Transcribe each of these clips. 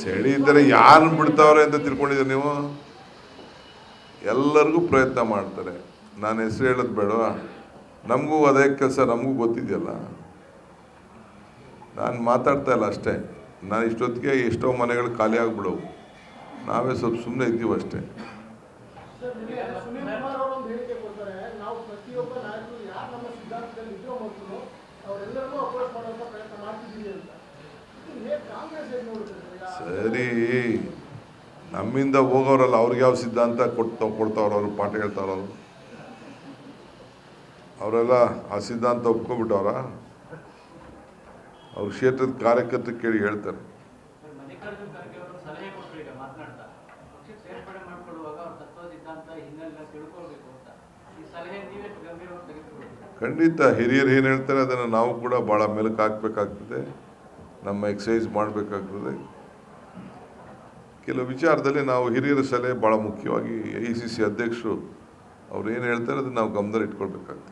ಸೆಳೀತಾರೆ ಯಾರನ್ನ ಬಿಡ್ತಾವ್ರೆ ಅಂತ ತಿಳ್ಕೊಂಡಿದ್ದೀರಿ ನೀವು? ಎಲ್ಲರಿಗೂ ಪ್ರಯತ್ನ ಮಾಡ್ತಾರೆ. ನಾನು ಹೆಸರು ಹೇಳೋದು ಬೇಡವಾ? ನಮಗೂ ಅದೇ ಕೆಲಸ, ನಮಗೂ ಗೊತ್ತಿದೆಯಲ್ಲ? ನಾನು ಮಾತಾಡ್ತಾ ಇಲ್ಲ ಅಷ್ಟೇ. ನಾನು ಇಷ್ಟೊತ್ತಿಗೆ ಎಷ್ಟೋ ಮನೆಗಳು ಖಾಲಿ ಆಗ್ಬಿಡವು. ನಾವೇ ಸ್ವಲ್ಪ ಸುಮ್ಮನೆ ಇದ್ದೀವಿ ಅಷ್ಟೇ ನಾವು ಪ್ರತಿಯೊಬ್ಬ ನಾಯಕರು ಯಾರು ನಮ್ಮ ಸಿದ್ಧಾಂತದಲ್ಲಿ ಇದ್ರೋ ಮೊದಲು ಅವರೆಲ್ಲರಿಗೂ ಅಪ್ರೋಚ್ ಮಾಡುವಂತ ಪ್ರಯತ್ನ ಮಾಡ್ತಿದ್ದೀವಿ ಅಂತ. ಸರಿ. ನಮ್ಮಿಂದ ಹೋಗೋರಲ್ಲ ಅವ್ರಿಗೆ ಯಾವ ಸಿದ್ಧಾಂತ ಕೊಡ್ತಾ ಕೊಡ್ತಾವ್ರ ಅವರು ಪಾಠ ಹೇಳ್ತಾವ್ರವ್ರು ಅವರೆಲ್ಲ ಆ ಸಿದ್ಧಾಂತ ಒಪ್ಕೊಂಡ್ಬಿಟ್ಟವ್ರ? ಅವ್ರ ಕ್ಷೇತ್ರದ ಕಾರ್ಯಕರ್ತ ಕೇಳಿ ಹೇಳ್ತಾರೆ. ಸಲಹೆ ಕೊಟ್ಟರು ಈಗ ಮಾತನಾಡ್ತಾ. ಪಕ್ಷಕ್ಕೆ ಸೇರ್ಪಡೆ ಮಾಡ್ಕೊಳ್ಳುವಾಗ ಅವ್ರ ತತ್ವ ಸಿದ್ಧಾಂತ ಹಿನ್ನೆಲೆ ತಿಳ್ಕೊಳ್ಬೇಕು ಅಂತ. ಈ ಸಲಹೆ ನೀವೇ ಗಂಭೀರವಾಗಿ ತೆಗೆದುಕೊಳ್ಬೇಕು ಖಂಡಿತ ಹಿರಿಯರು ಏನು ಹೇಳ್ತಾರೆ ಅದನ್ನು ನಾವು ಕೂಡ ಭಾಳ ಮೆಲುಕು ಹಾಕಬೇಕಾಗ್ತದೆ. ನಮ್ಮ ಎಕ್ಸಸೈಸ್ ಮಾಡಬೇಕಾಗ್ತದೆ. ಕೆಲವು ವಿಚಾರದಲ್ಲಿ ನಾವು ಹಿರಿಯರ ಸಲಹೆ ಭಾಳ ಮುಖ್ಯವಾಗಿ ಐ ಸಿ ಸಿ ಅಧ್ಯಕ್ಷರು ಅವ್ರು ಏನು ಹೇಳ್ತಾರೆ ಅದನ್ನು ನಾವು ಗಮನದಲ್ಲಿ ಇಟ್ಕೊಳ್ಬೇಕಾಗ್ತದೆ.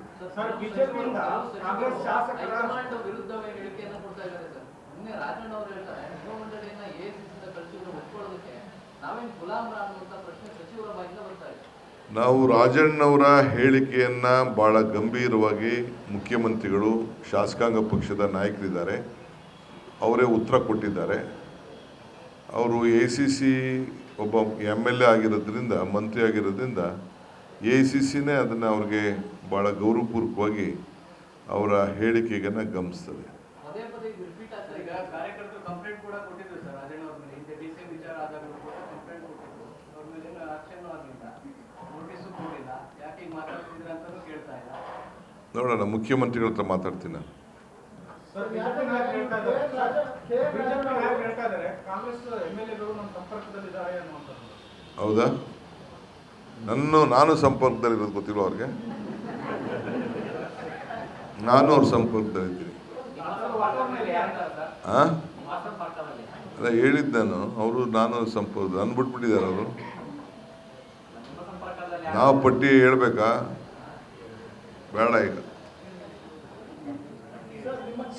ನಾವೇನು ಗುಲಾಮ್ರ ಅನ್ನುವಂಥ ಪ್ರಶ್ನೆ ಸಚಿವರ ಬಾಯಿಂದ ಬರ್ತಾ ಇದೆ. ನಾವು ರಾಜಣ್ಣವರ ಹೇಳಿಕೆಯನ್ನು ಭಾಳ ಗಂಭೀರವಾಗಿ ಮುಖ್ಯಮಂತ್ರಿಗಳು, ಶಾಸಕಾಂಗ ಪಕ್ಷದ ನಾಯಕರಿದ್ದಾರೆ. ಅವರೇ ಉತ್ತರ ಕೊಟ್ಟಿದ್ದಾರೆ. ಅವರು ಎ ಸಿ ಸಿ ಒಬ್ಬ ಎಂ ಎಲ್ ಎ ಆಗಿರೋದ್ರಿಂದ, ಮಂತ್ರಿ ಆಗಿರೋದ್ರಿಂದ ಎ ಸಿ ಸಿನೇ ಅದನ್ನು ಅವ್ರಿಗೆ ಭಾಳ ಗೌರವಪೂರ್ವಕವಾಗಿ ಅವರ ಹೇಳಿಕೆಗನ್ನು ಗಮನಿಸ್ತದೆ. ನೋಡೋಣ ಮುಖ್ಯಮಂತ್ರಿಗಳ ಹತ್ರ ಮಾತಾಡ್ತೀನಿ ನಾನು. ಹೌದಾ? ನನ್ನ ನಾನು ಸಂಪರ್ಕದಲ್ಲಿರೋದು ಗೊತ್ತಿಲ್ಲ ಅವ್ರಿಗೆ? ನಾನು ಅವ್ರ ಸಂಪರ್ಕದಲ್ಲಿದ್ದೀನಿ. ಹಾಂ ಅಲ್ಲ ಹೇಳಿದ್ದು ನಾನು ಅವರು ನಾನು ಸಂಪರ್ಕ ಅನ್ಬಿಟ್ಬಿಟ್ಟಿದ್ದಾರೆ ಬಿಟ್ಬಿಟ್ಟಿದ್ದಾರೆ ಅವರು. ನಾವು ಪಟ್ಟಿ ಹೇಳ್ಬೇಕಾ? ಬೇಡ ಈಗ.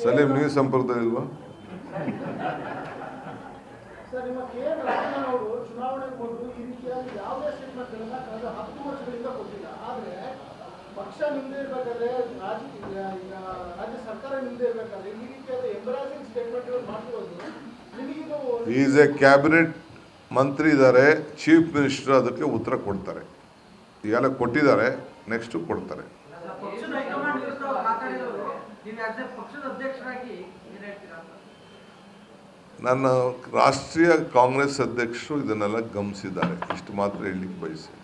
ಸಲೀಂ ನೀವು ಸಂಪ್ರದಾಯ ಇಲ್ವಾ ಈಸ್ ಎ ಕ್ಯಾಬಿನೆಟ್ ಮಂತ್ರಿ ಇದ್ದಾರೆ ಚೀಫ್ ಮಿನಿಸ್ಟರ್ ಅದಕ್ಕೆ ಉತ್ತರ ಕೊಡ್ತಾರೆ. ಈಗೆಲ್ಲ ಕೊಟ್ಟಿದ್ದಾರೆ ನೆಕ್ಸ್ಟು ಕೊಡ್ತಾರೆ ಪಕ್ಷದ ಹೈಕಮಾಂಡ್ ವಿರುದ್ಧ ಮಾತಾಡಿದವರು ನೀವು ಆಸ್ ಎ ಪಕ್ಷದ ನನ್ನ ರಾಷ್ಟ್ರೀಯ ಕಾಂಗ್ರೆಸ್ ಅಧ್ಯಕ್ಷರು ಇದನ್ನೆಲ್ಲ ಗಮನಿಸಿದ್ದಾರೆ. ಇಷ್ಟು ಮಾತ್ರ ಹೇಳಲಿಕ್ಕೆ ಬಯಸಿ.